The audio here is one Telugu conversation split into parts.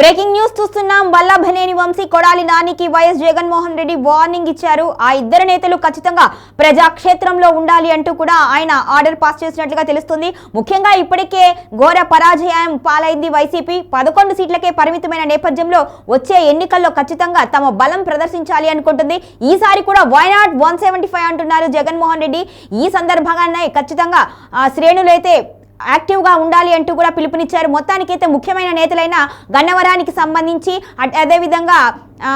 బ్రేకింగ్ న్యూస్ చూస్తున్నాం. వల్లభనేని వంశీ కొడాలి నానికి వైఎస్ జగన్మోహన్ రెడ్డి వార్నింగ్ ఇచ్చారు. ఆ ఇద్దరు నేతలు ఖచ్చితంగా ప్రజాక్షేత్రంలో ఉండాలి అంటూ కూడా ఆయన ఆర్డర్ పాస్ చేసినట్లుగా తెలుస్తుంది. ముఖ్యంగా ఇప్పటికే ఘోర పరాజయం పాలైంది వైసీపీ. పదకొండు సీట్లకే పరిమితమైన నేపథ్యంలో వచ్చే ఎన్నికల్లో ఖచ్చితంగా తమ బలం ప్రదర్శించాలి అనుకుంటుంది. ఈసారి కూడా వైనాట్ వన్ సెవెంటీ ఫైవ్ అంటున్నారు జగన్మోహన్ రెడ్డి. ఈ సందర్భంగానే ఖచ్చితంగా ఆ, శ్రేణులైతే యాక్టివ్గా ఉండాలి అంటూ కూడా పిలుపునిచ్చారు. మొత్తానికైతే ముఖ్యమైన నేతలైన గన్నవరానికి సంబంధించి అట్- అదేవిధంగా ఆ,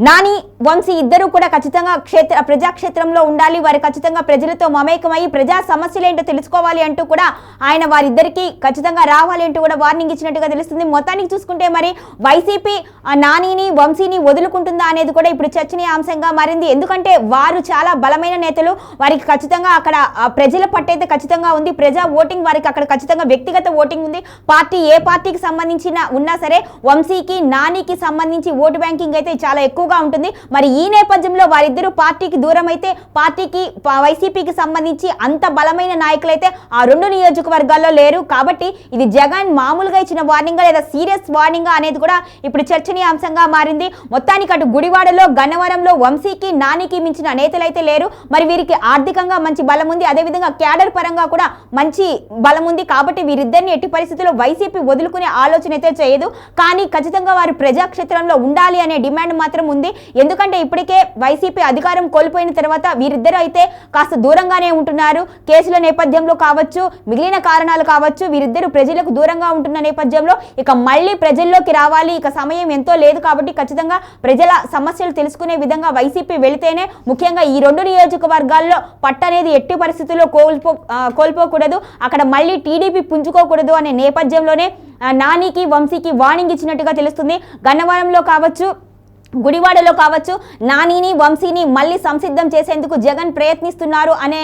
నాని వంశీ ఇద్దరు కూడా ఖచ్చితంగా క్షేత్ర ప్రజాక్షేత్రంలో ఉండాలి. వారు ఖచ్చితంగా ప్రజలతో మమేకమై ప్రజా సమస్యలు ఏంటో తెలుసుకోవాలి అంటూ కూడా ఆయన వారిద్దరికీ ఖచ్చితంగా రావాలి అంటూ కూడా వార్నింగ్ ఇచ్చినట్టుగా తెలుస్తుంది. మొత్తానికి చూసుకుంటే మరి వైసీపీ ఆ నానిని వంశీని వదులుకుంటుందా అనేది కూడా ఇప్పుడు చర్చనీయాంశంగా మారింది. ఎందుకంటే వారు చాలా బలమైన నేతలు. వారికి ఖచ్చితంగా అక్కడ ప్రజల ప్రజల పట్టయితే ఖచ్చితంగా ఉంది. ప్రజా ఓటింగ్ వారికి అక్కడ ఖచ్చితంగా వ్యక్తిగత ఓటింగ్ ఉంది. పార్టీ ఏ పార్టీకి సంబంధించిన ఉన్నా సరే వంశీకి నానికి సంబంధించి ఓటు బ్యాంకింగ్ అయితే చాలా ఎక్కువగా ఉంటుంది. మరి ఈ నేపథ్యంలో వారిద్దరూ పార్టీకి దూరం అయితే పార్టీకి వైసీపీకి సంబంధించి అంత బలమైన నాయకులైతే ఆ రెండు నియోజకవర్గాల్లో లేరు. కాబట్టి ఇది జగన్ మామూలుగా ఇచ్చిన వార్నింగ్ లేదా సీరియస్ వార్నింగ్ అనేది కూడా ఇప్పుడు చర్చనీయాంశంగా మారింది. మొత్తానికి అటు గుడివాడలో గన్నవరంలో వంశీకి నానికి మించిన నేతలైతే లేరు. మరి వీరికి ఆర్థికంగా మంచి బలం ఉంది. అదేవిధంగా క్యాడర్ పరంగా కూడా మంచి బలం ఉంది. కాబట్టి వీరిద్దరిని ఎట్టి పరిస్థితుల్లో వైసీపీ వదులుకునే ఆలోచన అయితే చేయదు. కానీ ఖచ్చితంగా వారు ప్రజాక్షేత్రంలో ఉండాలి అనే డిమాండ్ మాత్రం ఉంది. ఎందుకంటే ఇప్పటికే వైసీపీ అధికారం కోల్పోయిన తర్వాత వీరిద్దరూ అయితే కాస్త దూరంగానే ఉంటున్నారు. కేసుల నేపథ్యంలో కావచ్చు మిగిలిన కారణాలు కావచ్చు వీరిద్దరు ప్రజలకు దూరంగా ఉంటున్న నేపథ్యంలో ఇక మళ్ళీ ప్రజల్లోకి రావాలి. ఇక సమయం ఎంతో లేదు కాబట్టి ఖచ్చితంగా ప్రజల సమస్యలు తెలుసుకునే విధంగా వైసీపీ వెళితేనే ముఖ్యంగా ఈ రెండు నియోజకవర్గాల్లో పట్టనేది ఎట్టి పరిస్థితుల్లో కోల్పో కోల్పోకూడదు. అక్కడ మళ్ళీ టీడీపీ పుంజుకోకూడదు అనే నేపథ్యంలోనే నానికి వంశీకి వార్నింగ్ ఇచ్చినట్టుగా తెలుస్తుంది. గన్నవరంలో కావచ్చు గుడివాడలో కావచ్చు నానిని వంశీని మళ్ళీ సంసిద్ధం చేసేందుకు జగన్ ప్రయత్నిస్తున్నారు అనే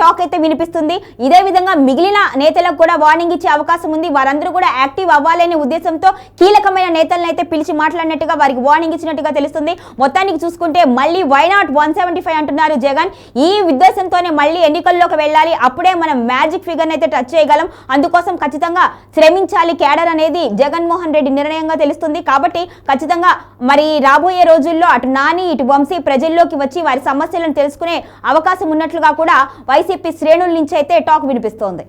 టాక్ అయితే వినిపిస్తుంది. ఇదే విధంగా మిగిలిన నేతలకు కూడా వార్నింగ్ ఇచ్చే అవకాశం ఉంది. వారందరూ కూడా యాక్టివ్ అవ్వాలనే ఉద్దేశంతో కీలకమైన నేతలను అయితే పిలిచి మాట్లాడినట్టుగా వారికి వార్నింగ్ ఇచ్చినట్టుగా తెలుస్తుంది. మొత్తానికి చూసుకుంటే మళ్ళీ వైనాట్ వన్ సెవెంటీ ఫైవ్ అంటున్నారు జగన్. ఈ ఉద్దేశంతోనే మళ్ళీ ఎన్నికల్లోకి వెళ్ళాలి. అప్పుడే మనం మ్యాజిక్ ఫిగర్ అయితే టచ్ చేయగలం. అందుకోసం ఖచ్చితంగా శ్రమించాలి. కేడర్ అనేది జగన్మోహన్ రెడ్డి నిర్ణయంగా తెలుస్తుంది. కాబట్టి ఖచ్చితంగా మరి రాబోయే రోజుల్లో అటు నాని ఇటు వంశీ ప్రజల్లోకి వచ్చి వారి సమస్యలను తెలుసుకునే అవకాశం ఉన్నట్లుగా కూడా వైసీపీ శ్రేణుల నుంచి అయితే టాక్ వినిపిస్తోంది.